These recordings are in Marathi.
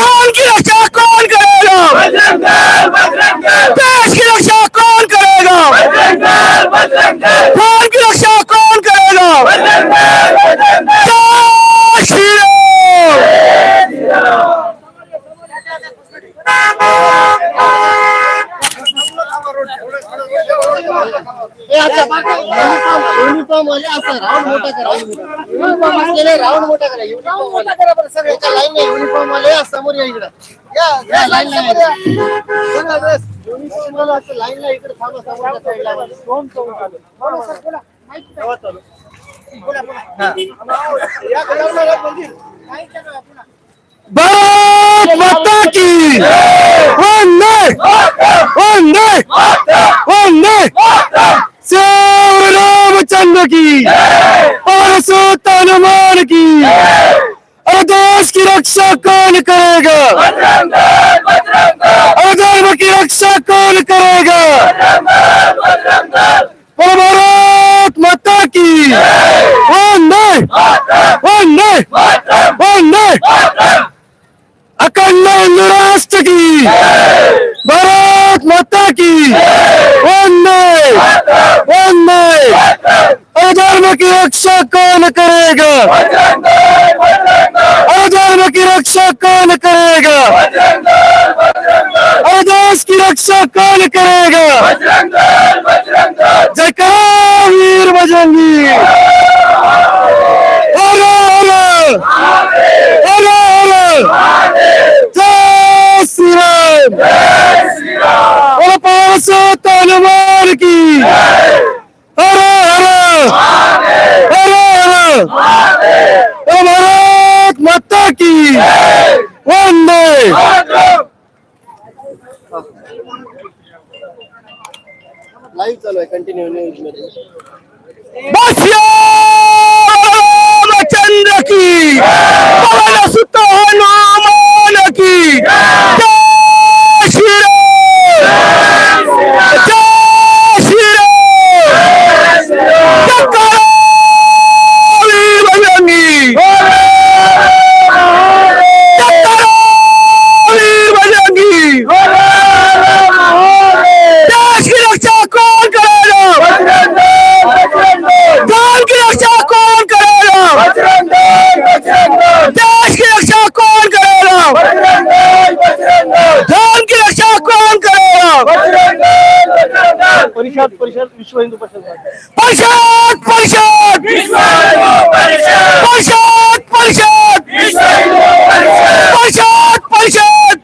कौन की रक्षा कौन करेगा? देश की रक्षा कौन करेगा? कौन की रक्षा कौन करेगा? जय श्री? राम युनिफॉर्म वाले असं राऊंड मोठा करा युनिफॉर्म असलेले राऊंड मोठा करा युनिफॉर्म मोठा करा बरं सगळं. एका लाईन युनिफॉर्म वाले या समोर या इकडं. या लाईन युनिफॉर्म वाला असं लाईनला इकडे थांबा समोरच्या साईडला बोला. या कलरला मंदिर. तेव्हा, पुन्हा. भारत माता की वंदे! वंदे! चंद्र की। परसोत्तम हनुमान की। और देश की रक्षा कौन करेगा? और धर्म की रक्षा कौन करेगा? और भारत माता की। वंदे। वंदे। वंदे। अखंड हिंदू राष्ट्र की। भारत माता की। वंदे वंदे और की रक्षा कौन करेगा? और की रक्षा कौन करेगा? और की रक्षा कौन करेगा? जय करो वीर बजरंगी अरे अरे अरे अरे जय श्री राम और परसोत्तम हनुमान की अरे अरे अरे अरे और भारत माता की वंदे लाईव्ह चालू आहे कंटिन्यू न्यूजमध्ये बस रामचंद्र की पवन सुत हनुमान की जय श्री राम जय श्री राम जय करो वीर बजरंगी जय करो वीर बजरंगी देश की रक्षा कौन करेगा धर्म की रक्षा कौन करेगा देश की रक्षा कौन करेगा धर्म की रक्षा कौन करेगा परिषद परिषद विश्व हिंदू परिषद परिषद परिषद परिषद परिषद परिषद परिषद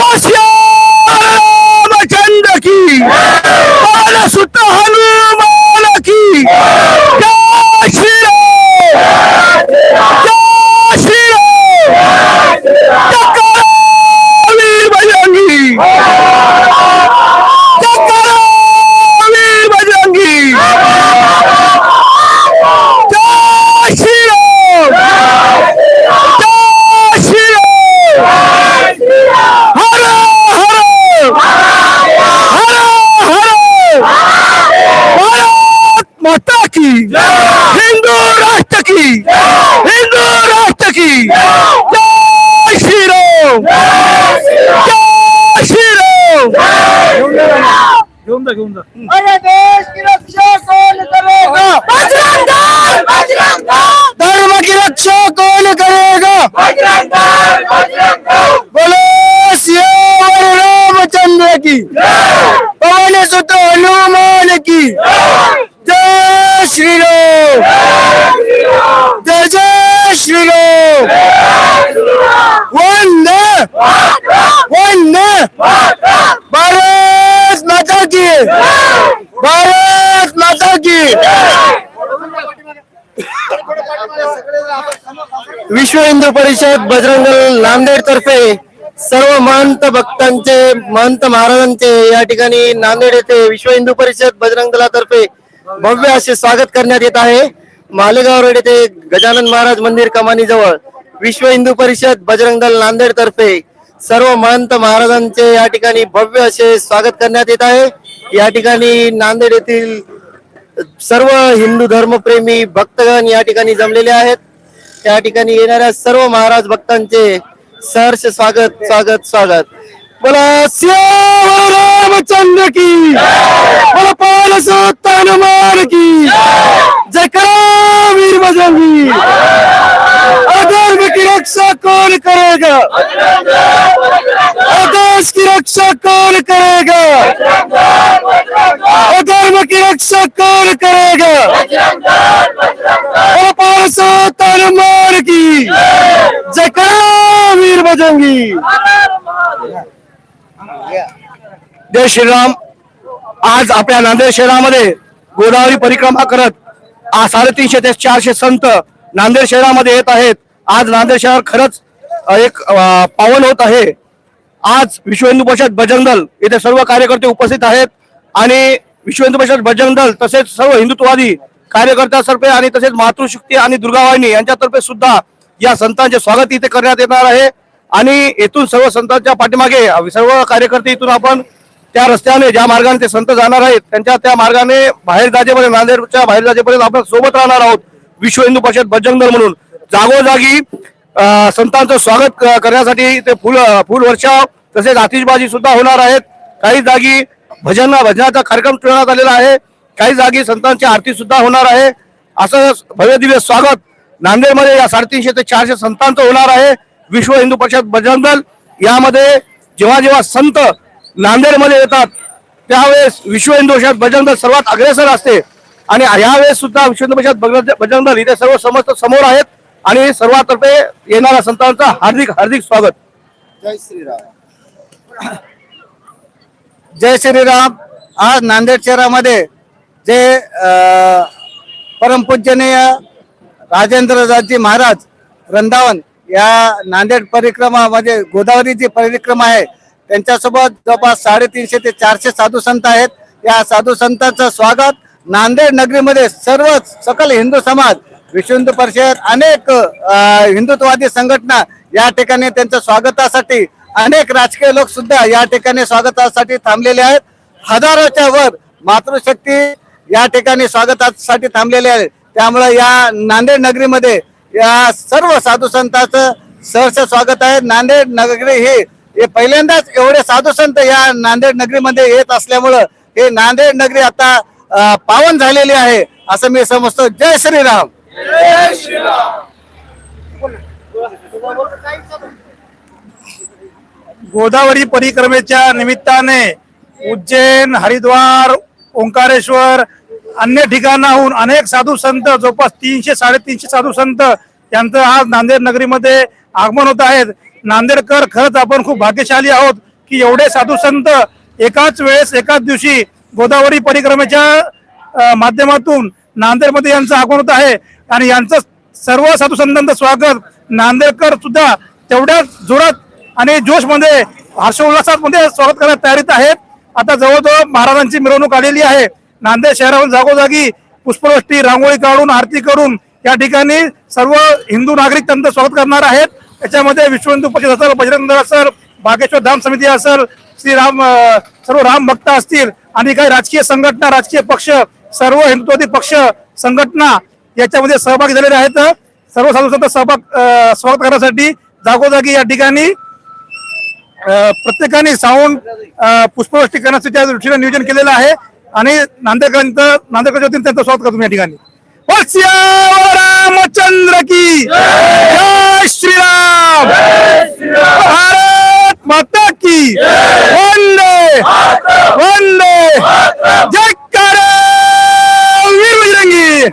बस रामचंद्र की पवन सुत हनुमान की जय श्री राम जय श्री राम जय करो वीर बजरंगी जय करो वीर बजरंगी जय श्री राम जय श्री राम हर हर हर हर भारत माता की हिंदू राष्ट्र की हिंदू राष्ट्र की जय श्री राम जय श्री राम घेऊन जा घेऊन जा. अरे देश की रक्षा कौन करेगा? बजरंग दल बजरंग दल धर्म की रक्षा कौन करेगा? बजरंग दल बजरंग दल बोलो सियावर रामचंद्र की। पवन सुत हनुमान की। जय श्री राम। जय जय श्री राम वंदे वंदे भारत माता की भारत माता की विश्व हिंदू परिषद बजरंग नांदेड तर्फे सर्व महंत भक्तांचे महंत महाराजांचे या ठिकाणी नांदेड येथे विश्व हिंदू परिषद बजरंग दलातर्फे भव्य असे स्वागत करण्यात येत आहे. मालेगाव रोड येथे गजानन महाराज मंदिर कमानी जवळ विश्व हिंदू परिषद बजरंग दल नांदेड तर्फे सर्व महंत महाराजांचे या ठिकाणी भव्य असे स्वागत करण्यात येत आहे. या ठिकाणी नांदेड येथील सर्व हिंदू धर्मप्रेमी भक्तगण या ठिकाणी जमलेले आहेत. त्या ठिकाणी येणाऱ्या सर्व महाराज भक्तांचे सहर्ष स्वागत स्वागत स्वागत. बोला श्याम रामचंद्र की. बोला पाल हनुमान की. जयकरा वीर बजरंगी. अधर्म की रक्षा कौन करेगा? अदेश की रक्षा कौन करेगा? अधर्म की रक्षा कौन करेगा की जय वीर बजरंगी जय श्रीराम. आज आपल्या नांदेड शहरामध्ये गोदावरी परिक्रमा करत आज साडेतीनशे ते चारशे संत नांदेड शहरामध्ये येत आहेत. आज नांदेड शहर खरंच एक पावन होत आहे. आज विश्व हिंदू परिषद बजरंग दल येथे सर्व कार्यकर्ते उपस्थित आहेत. आणि विश्व हिंदू परिषद बजरंग दल तसेच सर्व हिंदुत्ववादी कार्यकर्त्यातर्फे आणि तसेच मातृशक्ती आणि दुर्गावाहिनी यांच्यातर्फे सुद्धा या संतांचे स्वागत इथे करण्यात येणार आहे. आणि येथून सर्व संतांच्या पाठीमागे सर्व कार्यकर्ते इथून आपण त्या रस्त्याने ज्या मार्गाने ते संत जाणार आहेत त्यांच्या त्या मार्गाने बाहेर जाजेपर्यंत नांदेडच्या बाहेर जाजेपर्यंत आपण सोबत राहणार आहोत. विश्व हिंदू परिषद बजरंग दल म्हणून. जागोजागी संतांचं स्वागत क- करण्यासाठी ते फुल फुल वर्षाव तसेच आतिषबाजी सुद्धा होणार आहेत. काही जागी भजन भजनाचा कार्यक्रम ठेवण्यात आलेला आहे. काही जागी संतांची आरती सुद्धा होणार आहे. असं भव्य दिव्य स्वागत नांदेडमध्ये या साडेतीनशे ते चारशे संतांचं होणार आहे. विश्व हिंदू परिषद बजरंग दल यामध्ये जेव्हा जेव्हा संत नांदेडमध्ये येतात त्यावेळेस विश्व हिंदू परिषद बजरंग दल सर्वात अग्रेसर असते. आणि यावेळेस सुद्धा विश्व हिंदू परिषद बजरंग बजरंग दल इथे सर्व समस्त समोर आहेत आणि सर्वातर्फे येणाऱ्या संतांचं हार्दिक हार्दिक स्वागत. जय श्रीराम. जय श्रीराम. आज नांदेड शहरामध्ये जे परमपूजनीय राजेंद्रजाजी महाराज वृंदावन या नांदेड परिक्रमा म्हणजे गोदावरीची परिक्रमा आहे त्यांच्यासोबत जवळपास साडेतीनशे ते चारशे साधू संत आहेत. या साधू संतांचं स्वागत. नांदेड नगरीमध्ये सर्व सकल हिंदू समाज विश्व हिंदू परिषद अनेक हिंदुत्ववादी संघटना या ठिकाणी त्यांच्या स्वागतासाठी अनेक राजकीय लोक सुद्धा या ठिकाणी स्वागतासाठी थांबलेले आहेत. हजारोच्या वर मातृशक्ती या ठिकाणी स्वागतासाठी थांबलेले आहेत त्यामुळे या नांदेड नगरीमध्ये या सर्व साधू संतांचं सहर्ष स्वागत आहे. नांदेड नगरी हे हे पहिल्यांदाच एवढे साधू संत या नांदेड नगरीमध्ये येत असल्यामुळं हे नांदेड नगरी आता पावन झालेली आहे असं मी समजतो. जय श्रीराम. गोदावरी परिक्रमेच्या निमित्ताने उज्जैन हरिद्वार ओंकारेश्वर अन्य ठिकाणाहून अनेक साधू संत जवळपास तीनशे साडेतीनशे साधू संत यांचं आज नांदेड नगरीमध्ये आगमन होत आहेत. नांदेडकर खरंच आपण खूप भाग्यशाली आहोत की एवढे साधू संत एकाच वेळेस एकाच दिवशी गोदावरी परिक्रमेच्या माध्यमातून नांदेडमध्ये यांचं आगमन होत आहे. आणि यांचं सर्व साधू संतांचं स्वागत नांदेडकर सुद्धा तेवढ्याच जोरात आणि जोशमध्ये हर्षोल्लासात मध्ये स्वागत करण्यात तयारीत आहेत. आता जवळजवळ महाराजांची मिरवणूक आलेली आहे. नांदेड शहरावर जागोजागी पुष्पवृष्टी रांगोळी काढून आरती करून या ठिकाणी सर्व हिंदू नागरिक त्यांचं स्वागत करणार आहेत. त्याच्यामध्ये विश्व हिंदू परिषद असेल बजरंग दल असेल बागेश्वर धाम समिती असेल श्रीराम राम सर्व राम भक्त असतील आणि काही राजकीय संघटना राजकीय पक्ष सर्व हिंदुत्ववादी पक्ष संघटना याच्यामध्ये सहभागी झालेले आहेत. सर्व साधू संत सहभाग स्वागत करण्यासाठी जागोजागी या ठिकाणी प्रत्येकाने साऊंड पुष्पवृष्टी करण्यासाठी त्या दृष्टीने नियोजन केलेलं आहे. आणि नांदेडकरांचं नांदेडकर वतीने त्यांचं स्वागत करतो या ठिकाणी. रामचंद्र की जय! श्रीराम! भारत माता की वंदे! वंदे! जय वीर बजरंगी!